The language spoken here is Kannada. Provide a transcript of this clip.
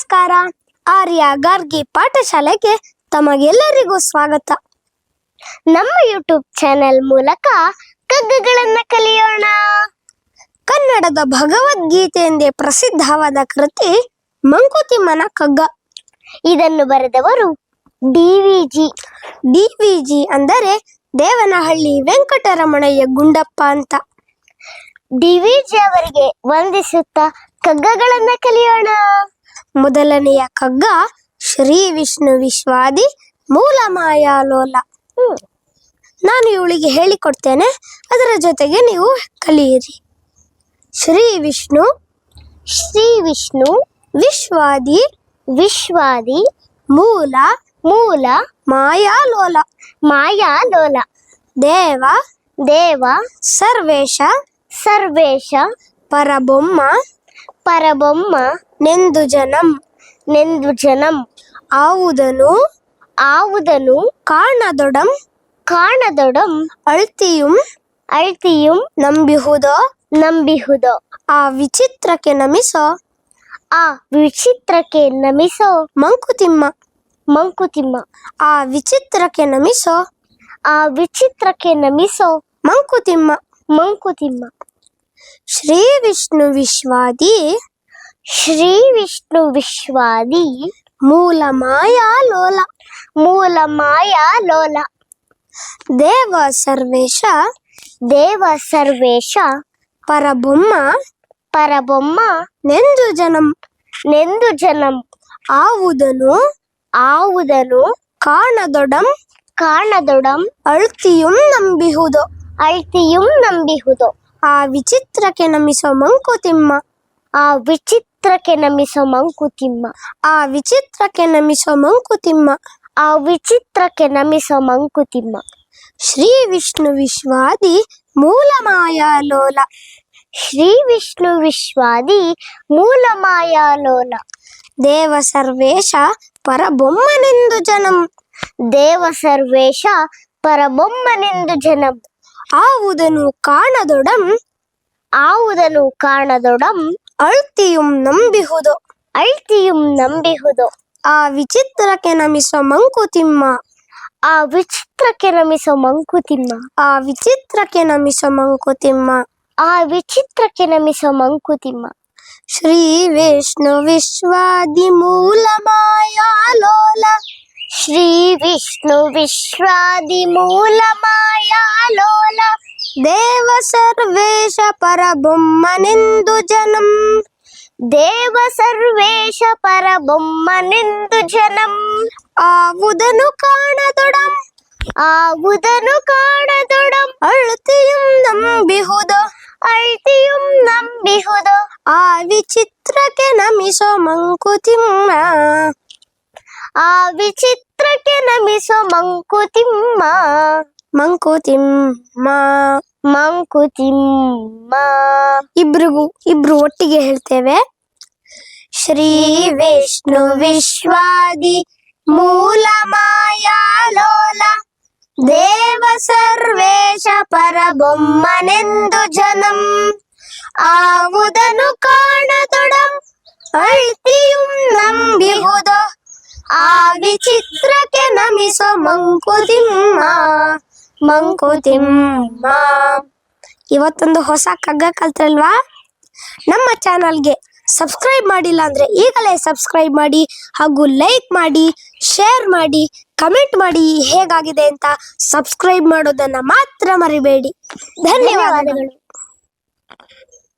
ನಮಸ್ಕಾರ. ಆರ್ಯ ಗಾರ್ಗಿ ಪಾಠಶಾಲೆಗೆ ತಮಗೆಲ್ಲರಿಗೂ ಸ್ವಾಗತ. ನಮ್ಮ ಯೂಟ್ಯೂಬ್ ಚಾನೆಲ್ ಮೂಲಕ ಕಗ್ಗಗಳನ್ನ ಕಲಿಯೋಣ. ಕನ್ನಡದ ಭಗವದ್ಗೀತೆ ಎಂದೇ ಪ್ರಸಿದ್ಧವಾದ ಕೃತಿ ಮಂಕುತಿಮ್ಮನ ಕಗ್ಗ. ಇದನ್ನು ಬರೆದವರು ಡಿವಿಜಿ ಡಿವಿಜಿ ಅಂದರೆ ದೇವನಹಳ್ಳಿ ವೆಂಕಟರಮಣಯ್ಯ ಗುಂಡಪ್ಪ ಅಂತ. ಡಿವಿಜಿ ಅವರಿಗೆ ವಂದಿಸುತ್ತಾ ಕಗ್ಗಗಳನ್ನ ಕಲಿಯೋಣ. ಮೊದಲನೆಯ ಕಗ್ಗ ಶ್ರೀ ವಿಷ್ಣು ವಿಶ್ವಾದಿ, ಮೂಲ ಮಾಯಾಲೋಲ. ನಾನು ಇವಳಿಗೆ ಹೇಳಿಕೊಡ್ತೇನೆ, ಅದರ ಜೊತೆಗೆ ನೀವು ಕಲಿಯಿರಿ. ಶ್ರೀ ವಿಷ್ಣು ಶ್ರೀ ವಿಷ್ಣು ವಿಶ್ವಾದಿ ವಿಶ್ವಾದಿ, ಮೂಲ ಮೂಲ ಮಾಯಾಲೋಲ ಮಾಯಾಲೋಲ ದೇವ ದೇವ, ಸರ್ವೇಶ ಸರ್ವೇಶ, ಪರಬೊಮ್ಮ ಪರಬೊಮ್ಮ ನೆಂದು ಜನಂ ನೆಂದು ಜನಂ. ಆವುದನು ಆವುದನು ಕಾಣದೊಡಂ ಕಾಣದೊಡಂ. ಅಳ್ತಿಯುಂ ಅಳ್ತಿಯುಂ ನಂಬಿಹುದೋ ನಂಬಿಹುದೋ. ಆ ವಿಚಿತ್ರಕ್ಕೆ ನಮಿಸೋ. ಆ ವಿಚಿತ್ರಕ್ಕೆ ನಮಿಸೋ. ಮಂಕುತಿಮ್ಮ ಮಂಕುತಿಮ್ಮ. ಆ ವಿಚಿತ್ರಕ್ಕೆ ನಮಿಸೋ. ಆ ವಿಚಿತ್ರಕ್ಕೆ ನಮಿಸೋ. ಮಂಕುತಿಮ್ಮ ಮಂಕುತಿಮ್ಮ. ಶ್ರೀ ವಿಷ್ಣು ವಿಶ್ವಾದಿ ಶ್ರೀ ವಿಷ್ಣು ವಿಶ್ವಾದಿ ಮೂಲ ಮಾಯಾಲೋಲ ಮೂಲ ಮಾಯಾ ಲೋಲ ದೇವ ಸರ್ವೇಶ ದೇವ ಸರ್ವೇಶ ಪರಬೊಮ್ಮ ಪರಬೊಮ್ಮ ನೆಂದು ಜನಂ ನೆಂದು ಜನಂ ಆವುದನು ಆವುದನು ಕಾಣದೊಡಂ ಕಾಣದೊಡಂ ಅಳ್ತಿಯುಂ ನಂಬಿಹುದು ಅಳ್ತಿಯುಂ ನಂಬಿಹುದು ಆ ವಿಚಿತ್ರಕ್ಕೆ ನಮಿಸೋ ಮಂಕುತಿಮ್ಮ ಆ ವಿಚಿತ್ರಕ್ಕೆ ನಮಿಸೋ ಮಂಕುತಿಮ್ಮ ಆ ವಿಚಿತ್ರಕ್ಕೆ ನಮಿಸೋ ಮಂಕುತಿಮ್ಮ ಆ ವಿಚಿತ್ರಕ್ಕೆ ನಮಿಸೋ ಮಂಕುತಿಮ್ಮ ಶ್ರೀ ವಿಷ್ಣು ವಿಶ್ವಾದಿ ಮೂಲ ಮಾಯಾಲೋಲ ಶ್ರೀ ವಿಷ್ಣು ವಿಶ್ವಾದಿ ಮೂಲ ಮಾಯಾಲೋಲ ದೇವ ಸರ್ವೇಶ ಪರಬೊಮ್ಮನೆಂದು ಜನಂ ದೇವ ಸರ್ವೇಶ ಪರಬೊಮ್ಮನೆಂದು ಜನಂ ಆವುದನು ಕಾಣದೊಡಂ ಆವುದನು ಕಾಣದೊಡಂ ಅಳ್ತಿಯುಂ ನಂಬಿಹುದು ಅಳ್ತಿಯುಂ ನಂಬಿಹುದು. ಆ ವಿಚಿತ್ರಕ್ಕೆ ನಮಿಸೋ ಮಂಕುತಿಮ್ಮ, ಆ ವಿಚಿತ್ರಕ್ಕೆ ನಮಿಸೋ ಮಂಕುತಿಮ್ಮ. ಆ ವಿಚಿತ್ರಕ್ಕೆ ನಮಿಸೋ ಮಂಕುತಿಮ್ಮ. ಆ ವಿಚಿತ್ರಕ್ಕೆ ನಮಿಸೋ ಮಂಕುತಿಮ್ಮ. ಶ್ರೀ ವಿಷ್ಣು ವಿಶ್ವಾದಿ ಮೂಲ ಮಾಯಾಲೋಲ ಶ್ರೀ ವಿಷ್ಣು ವಿಶ್ವಾದಿ ಮೂಲ ದೇವ ಸರ್ವೇಶ ಪರಬೊಮ್ಮನೆಂದು ಜನಂ ದೇವ ಸರ್ವೇಶ ಪರಬೊಮ್ಮನೆಂದು ಜನಂ ಆವುದನು ಕಾಣದೊಡಂ ಆವುದನು ಕಾಣದೊಡಂ ಅಳ್ತಿಯುಂ ನಂಬಿಹುದು ಅಳ್ತಿಯುಂ ನಂಬಿಹುದು ಆ ವಿಚಿತ್ರಕ್ಕೆ ನಮಿಸೋ ಮಂಕುತಿಮ್ಮ ಆ ವಿಚಿತ್ರಕ್ಕೆ ನಮಿಸೋ ಮಂಕುತಿಮ್ಮ ಮಂಕುತಿಮ್ಮ ಮಂಕುತಿಮ್ಮ. ಇಬ್ರಿಗೂ, ಇಬ್ರು ಒಟ್ಟಿಗೆ ಹೇಳ್ತೇವೆ. ಶ್ರೀ ವಿಷ್ಣು ವಿಶ್ವಾದಿ ಮೂಲ ಮಾಯಾಲೋಲ ದೇವ ಸರ್ವೇಶ ಪರಬೊಮ್ಮನೆಂದು ಜನಂ. ಆವುದನು ಕಾಣದೊಡಂ ಅಳ್ತಿಯುಂ ನಂಬಿಹುದು. ಆ ವಿಚಿತ್ರಕ್ಕೆ ನಮಿಸೋ ಮಂಕುತಿಮ್ಮ. ಮಂಕುತಿಮ್ಮ ಇವತ್ತೊಂದು ಹೊಸ ಕಗ್ಗ ಕಲ್ತ್ರಲ್ವಾ? ನಮ್ಮ ಚಾನಲ್ಗೆ ಸಬ್ಸ್ಕ್ರೈಬ್ ಮಾಡಿಲ್ಲ ಅಂದ್ರೆ ಈಗಲೇ ಸಬ್ಸ್ಕ್ರೈಬ್ ಮಾಡಿ, ಹಾಗೂ ಲೈಕ್ ಮಾಡಿ, ಶೇರ್ ಮಾಡಿ, ಕಮೆಂಟ್ ಮಾಡಿ ಹೇಗಾಗಿದೆ ಅಂತ ಸಬ್ಸ್ಕ್ರೈಬ್ ಮಾಡೋದನ್ನ ಮಾತ್ರ ಮರಿಬೇಡಿ. ಧನ್ಯವಾದಗಳು.